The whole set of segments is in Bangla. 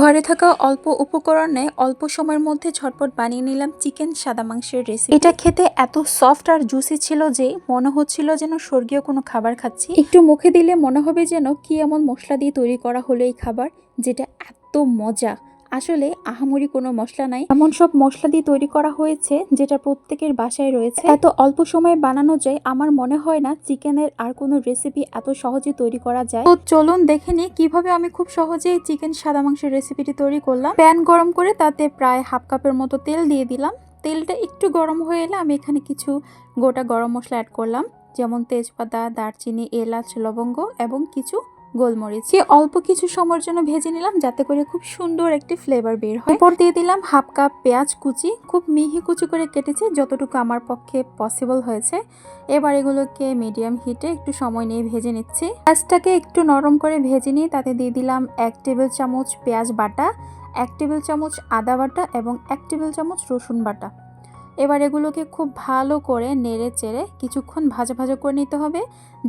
ঘরে থাকা অল্প উপকরণে অল্প সময়ের মধ্যে ঝটপট বানিয়ে নিলাম চিকেন সাদা মাংসের রেসিপি এটা খেতে এত সফট আর জুসি ছিল যে মনে হচ্ছিল যেন স্বর্গীয় কোনো খাবার খাচ্ছি। একটু মুখে দিলে মনে হবে যেন কি এমন মশলা দিয়ে তৈরি করা হলো এই খাবার, যেটা এত মজা। আসলে আহামরি কোনো মশলা নাই। এমন সব মশলা দিয়ে তৈরি করা হয়েছে, যেটা প্রত্যেকের বাসায় রয়েছে। এত অল্প সময়ে বানানো যায়, আমার মনে হয় না চিকেনের আর কোনো রেসিপি এত সহজে তৈরি করা যায়। তো চলুন দেখে নিই কীভাবে আমি খুব সহজেই চিকেন সাদা মাংসের রেসিপিটি তৈরি করলাম। প্যান গরম করে তাতে প্রায় হাফ কাপের মতো তেল দিয়ে দিলাম। তেলটা একটু গরম হয়ে এলে আমি এখানে কিছু গোটা গরম মশলা অ্যাড করলাম, যেমন তেজপাতা, দারচিনি, এলাচ, লবঙ্গ এবং কিছু গোলমরিচ। অল্প কিছু সময়ের জন্য ভেজে নিলাম, যাতে করে খুব সুন্দর একটি ফ্লেভার বের হয়। এরপর দিয়ে দিলাম হাফ কাপ পেঁয়াজ কুচি। খুব মিহি কুচি করে কেটেছি, যতটুকু আমার পক্ষে পসিবল হয়েছে। এবার এগুলোকে মিডিয়াম হিটে একটু সময় নিয়ে ভেজে নিচ্ছি। পেঁয়াজটাকে একটু নরম করে ভেজে নিয়ে তাতে দিয়ে দিলাম এক টেবিল চামচ পেঁয়াজ বাটা, এক টেবিল চামচ আদা বাটা এবং এক টেবিল চামচ রসুন বাটা। এবার এগুলোকে খুব ভালো করে নেড়ে চেড়ে কিছুক্ষণ ভাজা ভাজা করে নিতে হবে,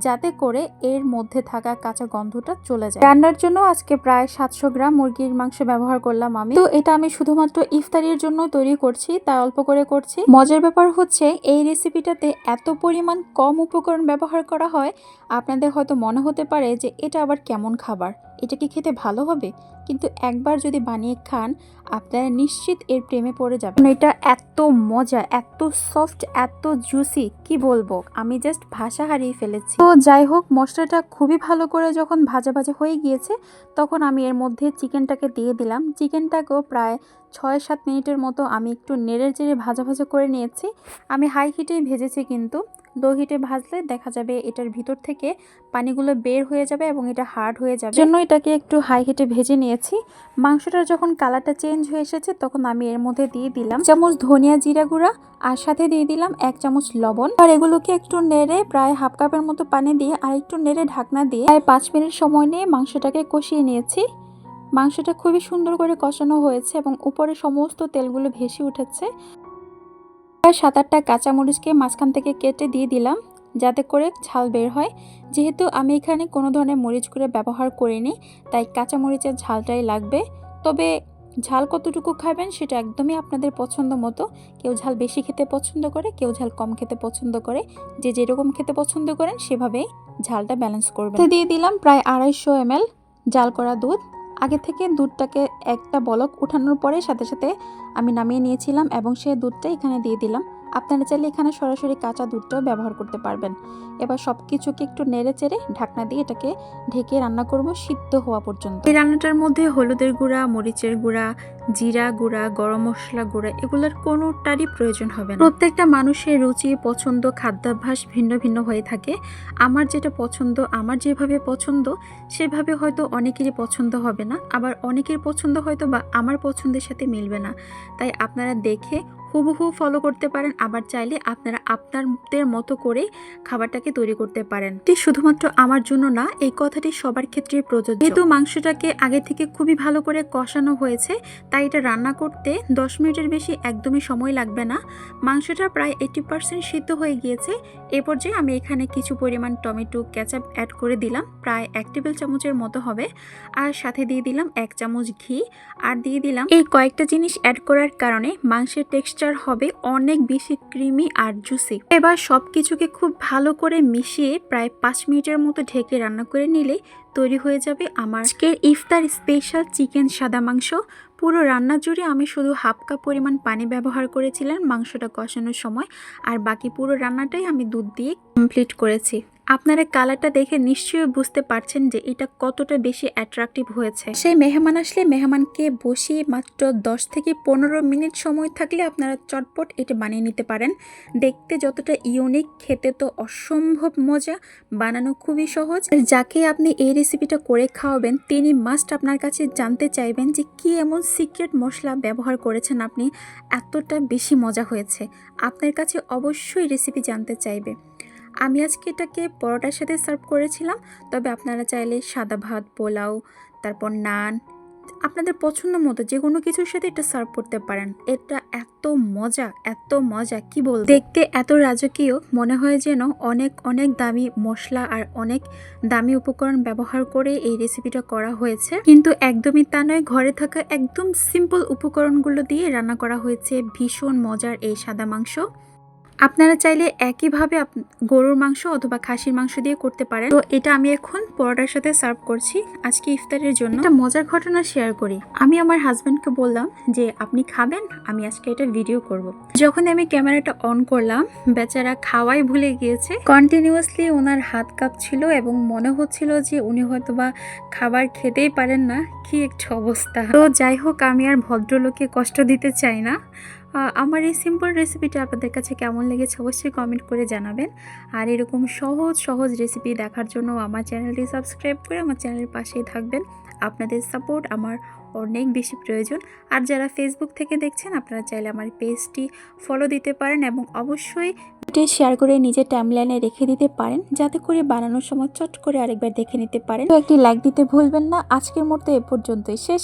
যাতে করে এর মধ্যে থাকা কাঁচা গন্ধটা চলে যায়। রান্নার জন্য আজকে প্রায় সাতশো গ্রাম মুরগির মাংস ব্যবহার করলাম আমি। তো এটা আমি শুধুমাত্র ইফতারির জন্য তৈরি করছি তাই অল্প করে করছি। মজার ব্যাপার হচ্ছে, এই রেসিপিটাতে এত পরিমাণ কম উপকরণ ব্যবহার করা হয়, আপনাদের হয়তো মনে হতে পারে যে এটা আবার কেমন খাবার? এটা কি খেতে ভালো হবে? কিন্তু একবার যদি বানিয়ে খান, আপনারা নিশ্চিত এর প্রেমে পড়ে যাবেন। এটা এত মজা, এত সফট এত জুসি কি বলব? আমি জাস্ট ভাষা হারিয়ে ফেলেছি। তো যাই হোক, মশলাটা খুবই ভালো করে যখন ভাজা ভাজা হয়ে গিয়েছে, তখন আমি এর মধ্যে চিকেনটাকে দিয়ে দিলাম। চিকেনটাকেও প্রায় ছয় সাত মিনিটের মতো আমি একটু নেড়ে চেড়ে ভাজা ভাজা করে নিয়েছি। আমি হাই হিটেই ভেজেছি কিন্তু। লো হিটে ভাজলে দেখা যাবে এটার ভিতর থেকে পানিগুলো বের হয়ে যাবে এবং এটা হার্ড হয়ে যাবে। জন্য এটাকে একটু হাই হিটে ভেজে নিয়েছি। মাংসটার যখন কালারটা চেঞ্জ হয়ে এসেছে তখন আমি এর মধ্যে দিয়ে দিলাম চামচ ধনিয়া জিরা গুঁড়া আর সাথে দিয়ে দিলাম এক চামচ লবণ। আর এগুলোকে একটু নেড়ে প্রায় হাফ কাপের মতো পানি দিয়ে আর একটু নেড়ে ঢাকনা দিয়ে প্রায় পাঁচ মিনিট সময় নিয়ে মাংসটাকে কষিয়ে নিয়েছি। মাংসটা খুবই সুন্দর করে কষানো হয়েছে এবং উপরে সমস্ত তেলগুলো ভেসে উঠেছে। আর সাত আটটা কাঁচামরিচকে মাঝখান থেকে কেটে দিয়ে দিলাম, যাতে করে ঝাল বের হয়। যেহেতু আমি এখানে কোনো ধরনের মরিচ করে ব্যবহার করিনি, তাই কাঁচামরিচের ঝালটাই লাগবে। তবে ঝাল কতটুকু খাবেন সেটা একদমই আপনাদের পছন্দ মতো। কেউ ঝাল বেশি খেতে পছন্দ করে, কেউ ঝাল কম খেতে পছন্দ করে। যে যেরকম খেতে পছন্দ করেন সেভাবেই ঝালটা ব্যালেন্স করবেন। তো দিয়ে দিলাম প্রায় আড়াইশো এমএল জাল করা দুধ। আগে থেকে দুধটাকে একটা বলক উঠানোর পরে সাথে সাথে আমি নামিয়ে নিয়েছিলাম এবং সে দুধটা এখানে দিয়ে দিলাম। আপনারা চাইলে এখানে সরাসরি কাঁচা দুধটাও ব্যবহার করতে পারবেন। এবার সব কিছুকে একটু নেড়ে চেড়ে ঢাকনা দিয়ে এটাকে ঢেকে রান্না করব সিদ্ধ হওয়া পর্যন্ত। এই রান্নাটার মধ্যে হলুদের গুঁড়া, মরিচের গুঁড়া, জিরা গুঁড়া, গরম মশলা গুঁড়া এগুলোর কোনোটারই প্রয়োজন হবে না। প্রত্যেকটা মানুষের রুচি, পছন্দ, খাদ্যাভ্যাস ভিন্ন ভিন্ন হয়ে থাকে। আমার যেটা পছন্দ, আমার যেভাবে পছন্দ, সেভাবে হয়তো অনেকেরই পছন্দ হবে না। আবার অনেকের পছন্দ হয়তো বা আমার পছন্দের সাথে মিলবে না। তাই আপনারা দেখে হুবহু ফলো করতে পারেন। আবার চাইলে আপনারা আপনাদের মতো করে খাবারটাকে তৈরি করতে পারেন। এটি শুধুমাত্র আমার জন্য না, এই কথাটি সবার ক্ষেত্রে প্রযোজ্য। যেহেতু মাংসটাকে আগে থেকে খুবই ভালো করে কষানো হয়েছে, তাই এটা রান্না করতে দশ মিনিটের বেশি একদমই সময় লাগবে না। মাংসটা প্রায় এইটি পার্সেন্ট সিদ্ধ হয়ে গিয়েছে। এ পর্যায়ে আমি এখানে কিছু পরিমাণ টমেটো ক্যাচাপ অ্যাড করে দিলাম। প্রায় এক টেবিল চামচের মতো হবে। আর সাথে দিয়ে দিলাম এক চামচ ঘি। আর দিয়ে দিলাম এই কয়েকটা জিনিস অ্যাড করার কারণে মাংসের টেক্সচার হবে অনেক বেশি ক্রিমি আর জুসি। এবার সব কিছুকে খুব ভালো করে মিশিয়ে প্রায় পাঁচ মিনিটের মতো ঢেকে রান্না করে নিলে তৈরি হয়ে যাবে আমার। আজকের ইফতার স্পেশাল চিকেন সাদা মাংস। পুরো রান্না জুড়ে আমি শুধু হাফ কাপ পরিমাণ পানি ব্যবহার করেছিলাম মাংসটা কষানোর সময়। আর বাকি পুরো রান্নাটাই আমি দুধ দিয়ে কমপ্লিট করেছি। আপনারা কালারটা দেখে নিশ্চয়ই বুঝতে পারছেন যে এটা কতটা বেশি অ্যাট্রাকটিভ হয়েছে। সেই মেহমান আসলে মেহমানকে বসিয়ে মাত্র দশ থেকে পনেরো মিনিট সময় থাকলে আপনারা চটপট এটা বানিয়ে নিতে পারেন। দেখতে যতটা ইউনিক খেতে তো অসম্ভব মজা, বানানো খুবই সহজ। যাকে আপনি এই রেসিপিটা করে খাওয়াবেন, তিনি মাস্ট আপনার কাছে জানতে চাইবেন যে কি এমন সিক্রেট মশলা ব্যবহার করেছেন আপনি, এতটা বেশি মজা হয়েছে। আপনার কাছে অবশ্যই রেসিপি জানতে চাইবে। আমি আজকে এটাকে পরোটার সাথে সার্ভ করেছিলাম। তবে আপনারা চাইলে সাদা ভাত, পোলাও, তারপর নান, আপনাদের পছন্দ মতো যে কোনো কিছুর সাথে এটা সার্ভ করতে পারেন। এটা এত মজা এত মজা, কি বল দেখতে এত রাজকীয়, মনে হয় যেন অনেক অনেক দামি মশলা আর অনেক দামি উপকরণ ব্যবহার করে এই রেসিপিটা করা হয়েছে। কিন্তু একদমই তা নয়, ঘরে থাকা একদম সিম্পল উপকরণগুলো দিয়ে রান্না করা হয়েছে। ভীষণ মজার এই সাদা মাংস। আপনারা চাইলে একইভাবে গরুর মাংস অথবা খাসির মাংস দিয়ে করতে পারেন। তো এটা আমি এখন পরোটার সাথে সার্ভ করছি। আজকে ইফতারের জন্য একটা মজার ঘটনা শেয়ার করি। আমি আমার হাজব্যান্ডকে বললাম যে, আপনি খাবেন? আমি আজকে এটা ভিডিও করব। যখন আমি ক্যামেরাটা অন করলাম, বেচারা খাওয়াই ভুলে গিয়েছে। কন্টিনিউয়াসলি ওনার হাত কাঁপছিল এবং মনে হচ্ছিল যে, উনি হয়তোবা খাবার খেতেই পারেন না। কি একটা অবস্থা। তো যাই হোক, আমি আর ভদ্রলোককে কষ্ট দিতে চাই না। আমার এই সিম্পল রেসিপিটা আপনাদের কাছে কেমন লেগেছে অবশ্যই কমেন্ট করে জানাবেন। আর এরকম সহজ সহজ রেসিপি দেখার জন্য আমার চ্যানেলটি সাবস্ক্রাইব করে আমার চ্যানেলের পাশেই থাকবেন। আপনাদের সাপোর্ট আমার অনেক বেশি প্রয়োজন। আর যারা ফেসবুক থেকে দেখছেন, আপনারা চাইলে আমার পেজটি ফলো দিতে পারেন এবং অবশ্যই শেয়ার করে নিজের টাইমলাইনে রেখে দিতে পারেন। যাতে করে বানানোর সময় চট করে আরেকবার দেখে নিতে পারেন। তো একটি লাইক দিতে ভুলবেন না। আজকের মতো এ পর্যন্তই। শেষ।